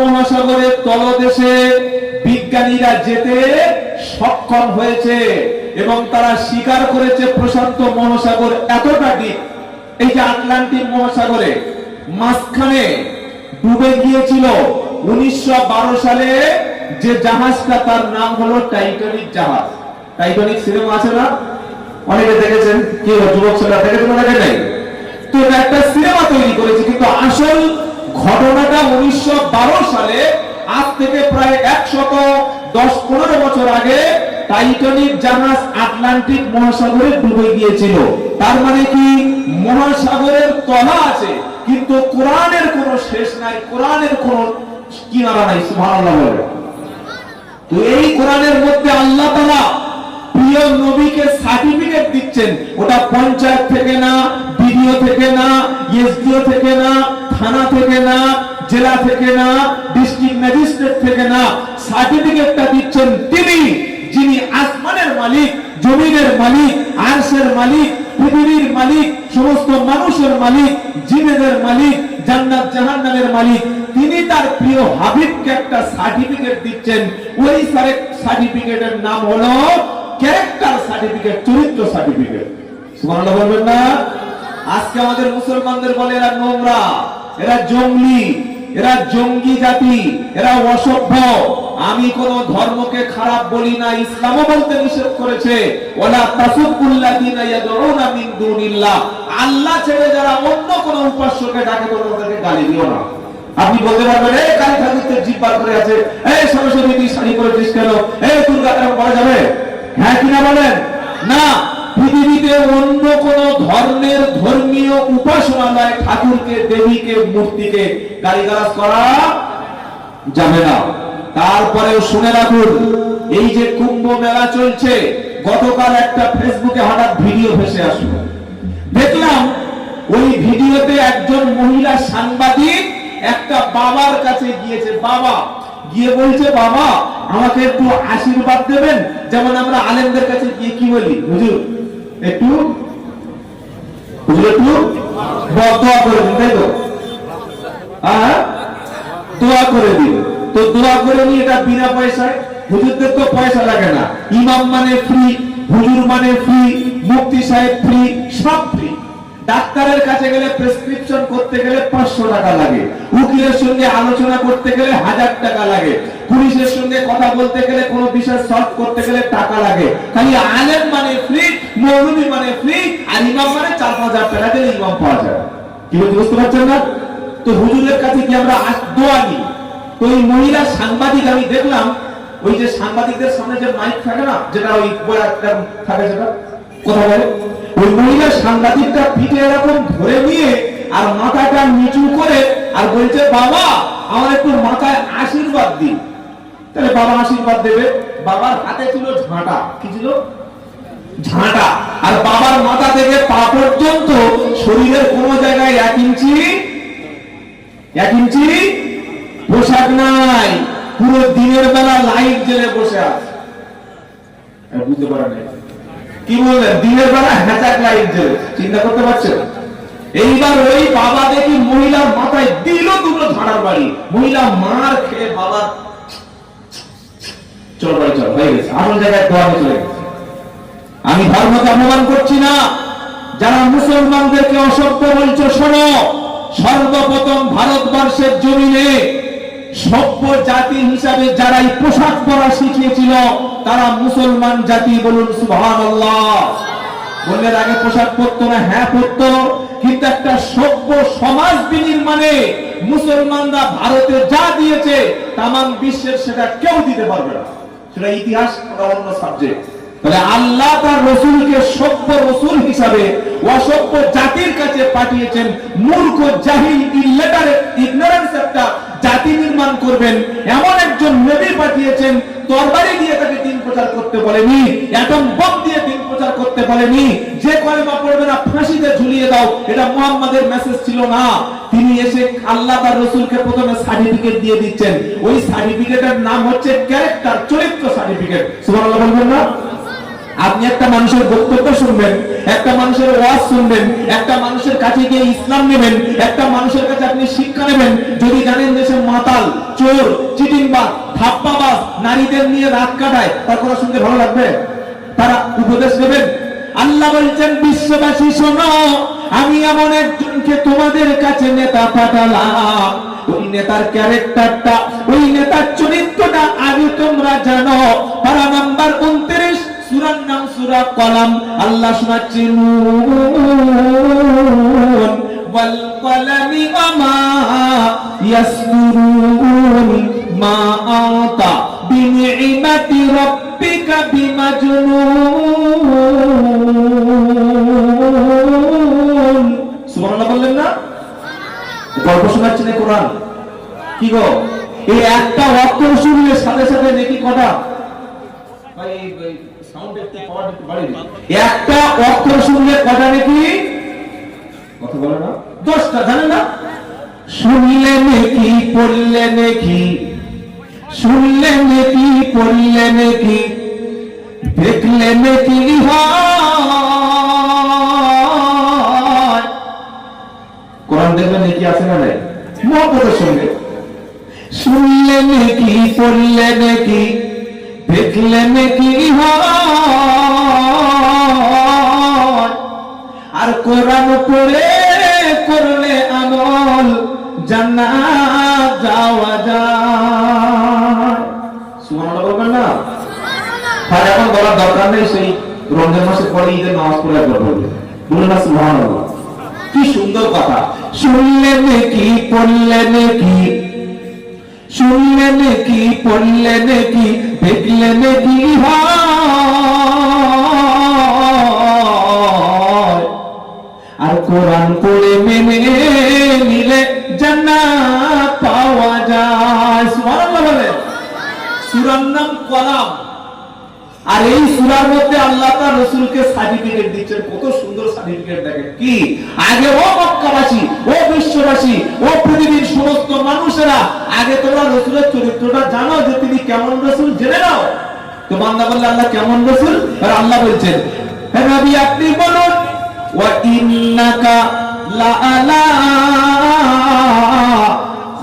মহাসাগরের তলদেশে বিজ্ঞানীরা যেতে সক্ষম হয়েছে এবং তারা স্বীকার করেছে প্রশান্ত মহাসাগর এতটা ডিপ এই যে আটলান্টিক মহাসাগরে মাঝখানে ডুবে গিয়েছিল উনিশশো সালে যে জাহাজটা, তার নাম হলো টাইটানিক জাহাজ। টাইটানিক সিনেমা আছে না? অনেকে দেখেছেন। কি, যুবক ছেলেরা দেখেছেন দেখে নাই? তো একটা সিনেমা তৈরি করেছে, কিন্তু আসল ঘটনাটা উনিশশো বারো সালে, আজ থেকে প্রায় একশত দশ পনেরো বছর আগে টাইটানিক জাহাজ আটলান্টিক মহাসাগরে ডুবে গিয়েছিল। তার মানে কি? মহাসাগরের তলা আছে, কিন্তু কোরআনের কোনো শেষ নাই, কোরআনের কোনো কিনারা নাই, সুবহানাল্লাহ তো এই কোরআনের মধ্যে আল্লাহ তাআলা প্রিয় নবীকে সার্টিফিকেট দিচ্ছেন। ওটা পঞ্চায়েত থেকে না, বিডিও থেকে না, এসডিও থেকে না থানা থেকে না, জেলা থেকে না ডিস্ট্রিক্ট ম্যাজিস্ট্রেট থেকে না সার্টিফিকেটটা দিচ্ছেন তিনি, যিনি আসমানের মালিক, জমিনের মালিক, আরশের মালিক, পৃথিবীর মালিক, সমস্ত মানুষের মালিক, জিনেদের মালিক, জান্নাত জাহান্নামের মালিক। তিনি তার প্রিয় হাবিবকে একটা সার্টিফিকেট দিচ্ছেন। ওই সার্টিফিকেটের নাম হলো ক্যারেক্টার সার্টিফিকেট চরিত্র সার্টিফিকেট সুবহানাল্লাহ বলবেন না? আজকে আমাদের মুসলমানদের বলে এরা নোংরা এরা জঙ্গলি, এরা জঙ্গি জাতি, এরা অসভ্য। আমি কোন ধর্মকে খারাপ বলি না, ইসলামও বলতে নিষেধ করেছে। আল্লাহ ছেড়ে যারা অন্য কোন উপাস্যকে ডাকে, তোমরা তাদেরকে গালি দিও না। আপনি বলতে পারবেন, এই কালী ঠাকুরের জিপ বার করে আছে। এই সরস্বতী তুই শাড়ি পরেছিস কেন? এই দুর্গা কেন পরা যাবে? হ্যাঁ কিনা বলেন? না, পৃথিবীতে অন্য কোন উপাসনালয় ঠাকুরকে, দেবীকে, মূর্তিকে গালিগালাজ করা যাবে না। তারপরেও শুনে রাখুন, এই যে কুম্ভ মেলা চলছে, গতকাল একটা ফেসবুকে হঠাৎ ভিডিও ভেসে আসলো। দেখলাম, ওই ভিডিওতে একজন মহিলা সাংবাদিক একটা বাবার কাছে গিয়েছে, বাবা, গিয়ে বলছে, বাবা, আমাকে একটু আশীর্বাদ দেবেন? যেমন আমরা আলেমদের কাছে গিয়ে কি বলি? হুজুর, একটু হ্যাঁ ইমাম মানে মানে ডাক্তারের কাছে গেলে প্রেসক্রিপশন করতে গেলে পাঁচশো টাকা লাগে। উকিলের সঙ্গে আলোচনা করতে গেলে হাজার টাকা লাগে। পুলিশের সঙ্গে কথা বলতে গেলে কোনো বিষয় সলভ করতে গেলে টাকা লাগে। খালি আলেম মানে ফ্রি মৌলবী মানে ফ্রি আর ইমাম মানে চার দিলে ইমাম পাওয়া যায়। কি বলতে বুঝতে পারছেন না? তো হুজুরের কাছে কি আমরা দোয়া নিই। তো ওই মহিলা সাংবাদিক, আমি দেখলাম, ওই যে সাংবাদিকদের সামনে যে মাইক থাকে না, যেটা ওই থাকে যেটা কথা বলে? ওই মহিলা সাংবাদিকটা পিঠে এরকম ধরে নিয়ে আর মাথাটা নিচু করে আর বলছে, বাবা, আমার একটু মাথায় আশীর্বাদ দিন। তাহলে বাবা আশীর্বাদ দেবে। বাবার হাতে ছিল ঝাঁটা। কি ছিল? ঝাঁটা। আর বাবার মাথা থেকে পা পর্যন্ত শরীরের কোন জায়গায় এক ইঞ্চি এক ইঞ্চি পোশাক নাই। পুরো দিনের বেলা লাইট জেলে বসে আছে। বুঝতে পারেন। কি বললেন? দিনের বেলা হ্যাচাক লাইট জেলে চিন্তা করতে পারছেন? এইবার ওই বাবা দেখি মহিলার মাথায় দিল দুটো ঝাড়ার বাড়ি। মহিলা মার খেয়ে বাবা চল বাড়ি, চল, হয়ে গেছে। আসল জায়গায় দোয়া চলে গেছে। আমি ধর্মকে অপমান করছি না। যারা মুসলমানদেরকে অসভ্য বলছো, শোনো। সর্বপ্রথম ভারতবর্ষের জমিনে সভ্য জাতি হিসাবে যারা এই পোশাক পরা শিখিয়েছিল, তারা মুসলমান জাতি বলুন বললেন আগে পোশাক পরতো না হ্যাঁ পরতো। কিন্তু একটা সভ্য সমাজ বিনির্মাণে মুসলমানরা ভারতে যা দিয়েছে তাম বিশ্বের সেটা কেউ দিতে পারবে না। সেটা ইতিহাস অন্য সাবজেক্ট তাহলে আল্লাহ তার রসুলকে সভ্য রসুল হিসাবে অসভ্য জাতির কাছে পাঠিয়েছেন। মূর্খ, জাহিল ইলেটারেট ইগনোরেন্স একটা জাতি নির্মাণ করবেন। এমন একজন নবী পাঠিয়েছেন তরবারি দিয়ে তাকে দিন প্রচার করতে বলেনি এটম বম দিয়ে দিন প্রচার করতে বলেনি। যে কলেমা পড়বে না, ফাঁসিতে ঝুলিয়ে দাও, এটা মুহাম্মাদের মেসেজ ছিল না। তিনি এসে আল্লাহ তার রসুলকে প্রথমে সার্টিফিকেট দিয়ে দিচ্ছেন। ওই সার্টিফিকেটের নাম হচ্ছে ক্যারেক্টার চরিত্র সার্টিফিকেট সুবহানাল্লাহ বলবেন না? আপনি একটা মানুষের বক্তব্য শুনবেন, একটা মানুষের ওয়াজ শুনবেন, একটা মানুষের কাছে গিয়ে ইসলাম নেবেন, একটা মানুষের কাছে আপনি শিক্ষা নেবেন। যদি জানেন যে সে মাতাল, চোর, চিটিংবাজ থাপ্পাবাজ নারীদের নিয়ে রাত কাটায়, তার কথা শুনতে ভালো লাগবে? তারা উপদেশ দেবেন। আল্লাহ বলছেন, বিশ্ববাসী, শোনো, আমি এমন একজনকে তোমাদের কাছে নেতা পাঠালাম। ওই নেতার ক্যারেক্টারটা, ওই নেতার চরিত্রটা আগে তোমরা জানো। পারা নাম্বার উনত্রিশ সুরার নাম সুরা কলাম। আল্লাহ শোনাচ্ছে নুন ওয়াল কলামি ওমা ইয়াসদুরুন মা আতা বিনি'মাতি রাব্বিকা বিমাজনুন। সুবহানাল্লাহ বললেন না? গল্প শোনাচ্ছেন এই কোরআন। কি গো? এই একটা অক্ষর শুনলে সাথে সাথে নাকি কটা? ভাই, sound একটু অক্ষর শুনলে কটা নাকি? কথা বলে না? দশটা জানেন না? শুনলে নাকি পড়লে নাকি? শুনলে নাকি পড়লে নাকি? দেখলে নাকি কোরআন দেখলে নাকি আছে না নাই? মহব্বতের সঙ্গে। শুনলে নাকি পড়লে নাকি? দেখলে নাকি হয়? কোরআন পড়ে করলে আমল জান্নাত যাওয়া যায়। সুবহানাল্লাহ বলবেন না? তাহলে এখন বলার দরকার নেই সেই রমজান মাসে পরে ঈদের নামাজ পড়ে একবার বলবে বলুন না সুবহানাল্লাহ। কি সুন্দর কথা। শুনলে নাকি পড়লে নাকি। শুনলে নাকি পড়লে নাকি দেখলে নাকি হয় আর কোরআন পড়ে মেনে নিলে জান্নাত পাওয়া যায়। সুবহানাল্লাহ নাম কলাম। আর এই মধ্যে আল্লাহ তার সার্টিফিকেট দিচ্ছেন। কত সুন্দর সার্টিফিকেট কি? আগে ও মক্কাবাসী, ও বিশ্ববাসী, ও পৃথিবীর সমস্ত মানুষেরা, আগে তোমরা রসুলের চরিত্রটা জানো যে তিনি কেমন রসুল জেনে নাও। তো বান্দা বললে, আল্লাহ কেমন রসুল? আর আল্লাহ বলছেন হ্যাঁ আপনি বলুন। লাআলা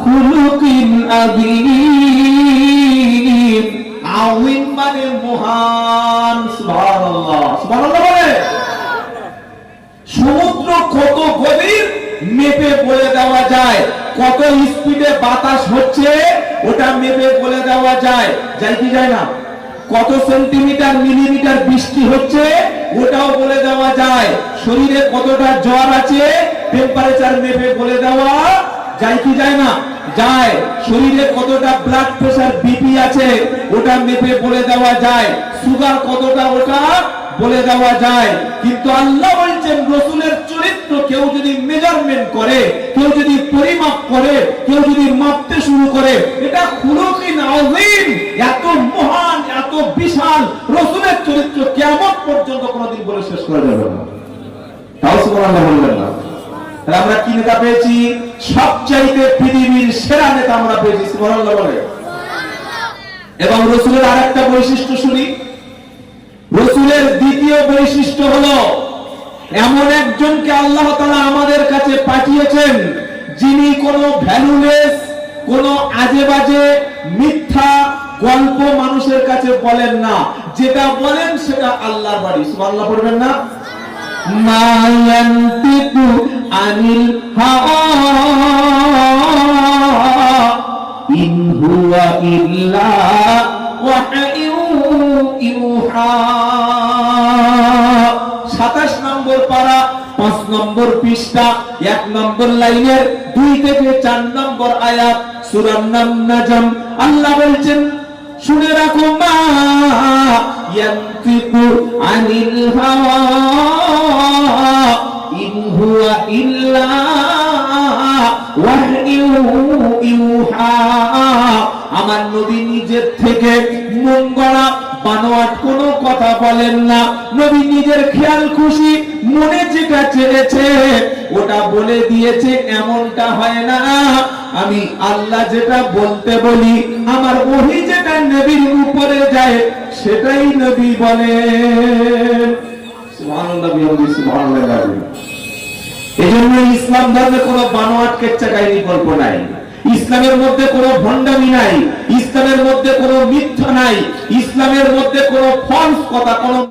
খুলুকিন আযীম আযীম মানে বলে সমুদ্র কত গভীর মেপে বলে দেওয়া যায়। কত স্পিডে বাতাস হচ্ছে, ওটা মেপে বলে দেওয়া যায়। যায় কি যায় না? কত সেন্টিমিটার মিলিমিটার বৃষ্টি হচ্ছে ওটাও বলে দেওয়া যায়। শরীরে কতটা জ্বর আছে টেম্পারেচার মেপে বলে দেওয়া যায় কি যায় না? যায়। শরীরে কতটা ব্লাড প্রেসার বিপি আছে, ওটা মেপে বলে দেওয়া যায়। সুগার কতটা ওটা বলে দেওয়া যায়। কিন্তু আল্লাহ বলছেন, রসুলের চরিত্র কেউ যদি মেজারমেন্ট করে, কেউ যদি পরিমাপ করে, কেউ যদি মাপতে শুরু করে, এটা খুলুকিন আযীম এত মহান এত বিশাল রসুলের চরিত্র কিয়ামত পর্যন্ত কোনোদিন বলে শেষ করা যাবে না তাও সুবহানাল্লাহ বলবেন না তাহলে আমরা কি নেতা পেয়েছি সবচাইতে পৃথিবীর সেরা নেতা আমরা পেয়েছি, সুবহানাল্লাহ বলে। এবং রসুলের আরেকটা বৈশিষ্ট্য শুনি। রসুলের দ্বিতীয় বৈশিষ্ট্য হলো, এমন একজনকে আল্লাহ তাআলা আমাদের কাছে পাঠিয়েছেন, যিনি কোনো ভ্যালুলেস, কোনো আজে বাজে মিথ্যা গল্প মানুষের কাছে বলেন না। যেটা বলেন সেটা আল্লাহর বাড়ি। সুবহানাল্লাহ পড়বেন না? মা আনিল হাওয়া ইন হুয়া ইল্লা ওয়াহয়ু ইউহা। সাতাশ নম্বর পারা, পাঁচ নম্বর পৃষ্ঠা, এক নম্বর লাইনের দুই থেকে চার নম্বর আয়াত সুরার নাম নাজম আল্লাহ বলছেন, শুনে রাখো মা, ইয়ান্তিকু আনিল হাওয়া হুয়া ইল্লা আমার নবী নিজের থেকে বানোয়াট কোনো কথা বলেন না। নবী নিজের খেয়াল খুশি, মনে যেটা চেয়েছে, ওটা বলে দিয়েছে, এমনটা হয় না। আমি আল্লাহ যেটা বলতে বলি, আমার ওহি যেটা নবীর উপরে যায়, সেটাই নবী সুবহানাল্লাহ এই জন্য ইসলাম ধর্মে কোনো বানোয়াট কেচ্চা কাহিনী গল্প নাই। ইসলামের মধ্যে কোনো ভণ্ডামি নাই। ইসলামের মধ্যে কোনো মিথ্যা নাই। ইসলামের মধ্যে কোনো ফলস কথা, কোনো